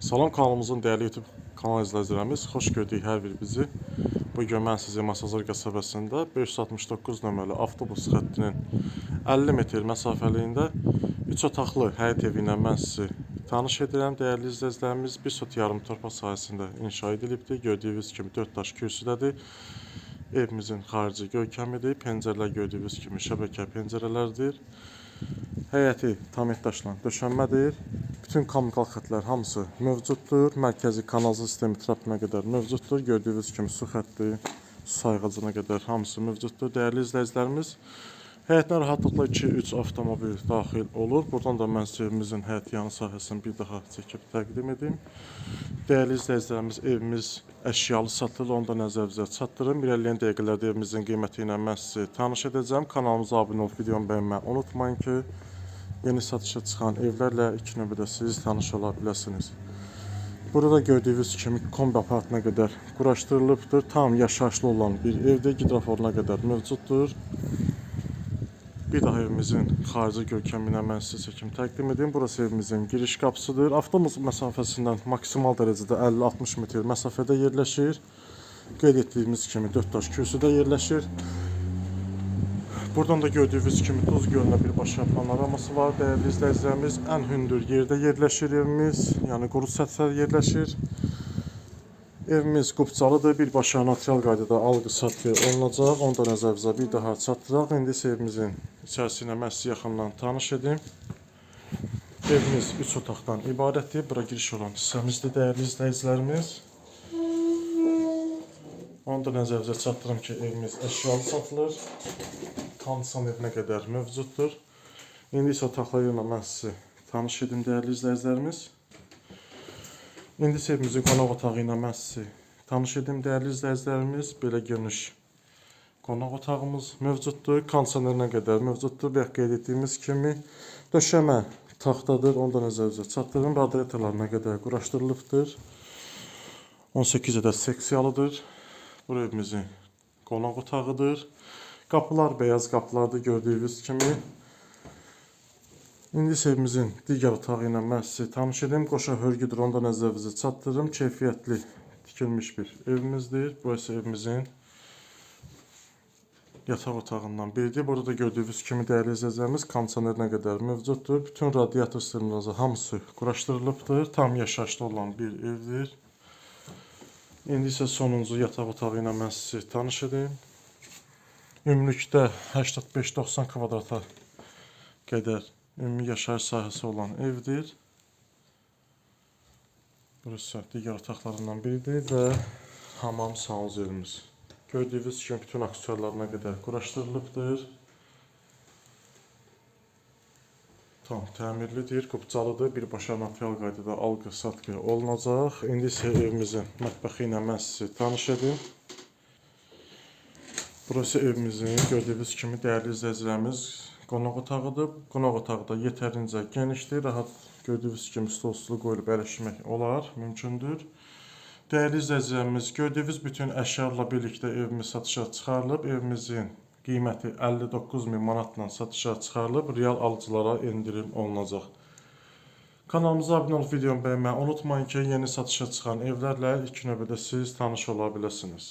Salam kanalımızın değerli YouTube kanal izləyicilərimiz, xoş gördük hər bir bizi. Bu gün mən sizi Masazır qəsəbəsində 569 nömrəli avtobus xəttinin 50 metr məsafəliyində 3 otaqlı həyət evi ilə mən sizi tanış edirəm. Dəyərli izləyicilərimiz, bir sot yarım torpaq sahəsində inşa edilibdir. Gördüyünüz kimi 4 daş kürsüdədir. Evimizin xarici görkəmidir. Pəncərələr gördüyünüz kimi şəbəkə pəncərələrdir. Həyəti tam daşla döşənmədir. Bütün kommunikal xətlər hamısı mövcuddur. Mərkəzi kanalizasiya sistemi trapına qədər mövcuddur. Gördüyünüz kimi su xətti, su sayğacına qədər hamısı mövcuddur. Dəyərli izləyicilərimiz, həyətinə rahatlıqla 2-3 avtomobil daxil olur. Buradan da mən evimizin həyət yanı sahəsini bir daha çəkib təqdim edim. Dəyərli izləyicilərimiz, evimiz əşyalı satılır, onu da nəzərinizə çatdırım. İrəliyən dəqiqələrdə evimizin qiyməti ilə mən sizi tanış edəcəm. Kanalımıza abunə olub videomu bəyənməyi unutmayın ki, yeni satışa çıxan evlərlə ilk növbədə siz tanış ola biləsiniz. Burada gördüyünüz kimi kombi aparatına qədər quraşdırılıbdır. Tam yaşayışlı olan bir evdə gidroforuna qədər mövcuddur. Bir daha evimizin xarici görkəminə mən sizə çəkim təqdim edim. Burası evimizin giriş qapısıdır. Avtobus məsafəsindən maksimal dərəcədə 50-60 metr məsafədə yerləşir. Qeyd etdiyimiz kimi 4 daş kürsüdə yerləşir. Buradan da gördüyünüz kimi Tuz gölünə birbaşa panoraması var. Dəyərli izləyicilərimiz, ən hündür yerdə yerləşir evimiz. Yəni quru səthdə yerləşir. Evimiz qubcalıdır. Birbaşa natural qaydada alqı-satqı olunacaq. Onu da bir daha çatdıraq. İndi isə evimizin içərisi ilə mən sizi yaxından tanış edim. Evimiz 3 otaqdan ibarətdir. Bura giriş olan hissəmizdir dəyərli izləyicilərimiz. Onu da nəzərinizə çatdırım ki, evimiz əşyalı satılır. Tanısan evinə qədər mövcuddur. İndi isə otaqları ilə mən sizi tanış edim dəyərli izləyicilərimiz. İndi isə evimizin qonaq otağı ilə mən sizi tanış edim dəyərli izləyicilərimiz. Belə geniş qonaq otağımız mövcuddur. Kondisionerinə qədər mövcuddur. Və qeyd etdiyimiz kimi döşəmə taxtadır. Onu da nəzərinizə çatdırın. Radiatorlarına qədər quraşdırılıbdır. 18 ədəd seksiyalıdır. Bura evimizin qonaq otağıdır. Qapılar beyaz qapılardır gördüyünüz kimi. İndi isə evimizin digər otağı ilə mən sizi tanış edim. Qoşa hörgüdür, onu da çatdırırım. Keyfiyyətli tikilmiş bir evimizdir. Burası evimizin yataq otağından biridir. Burada da gördüyünüz kimi dəyərli izləyicilərimiz kondisionerinə qədər mövcuddur. Bütün radiator sistemləri hamısı quraşdırılıbdır. Tam yaşayışlı olan bir evdir. İndi isə sonuncu yataq otağı ilə mən sizi tanış edim. Ümumilikdə 85-90 kvadrata qədər ümumi yaşayış sahəsi olan evdir. Burası digər otaqlarından biridir və hamam sanuzelimiz. Gördüyünüz kimi bütün aksesuarlarına qədər quraşdırılıbdır. Tam təmirlidir, qubcalıdır. Birbaşa natural qaydada alqı-satqı olunacaq. İndi isə evimizin mətbəxi ilə mən sizi tanış edim. Burası evimizin gördüyünüz kimi dəyərli izləyicilərimiz qonaq otağıdır. Qonaq otağı da yetərincə genişdir. Rahat gördüyünüz kimi stolsuz qoyulub əyləşmək olar, mümkündür. Dəyərli izləyicilərimiz, gördüyünüz bütün əşyalarla birlikdə evimiz satışa çıxarılıb. Evimizin qiyməti 59 min manatla satışa çıxarılıb. Real alıcılara endirim olunacaq. Kanalımıza abunə olub videomu bəyənməyi unutmayın ki, yeni satışa çıxan evlərlə ilk növbədə siz tanış ola biləsiniz.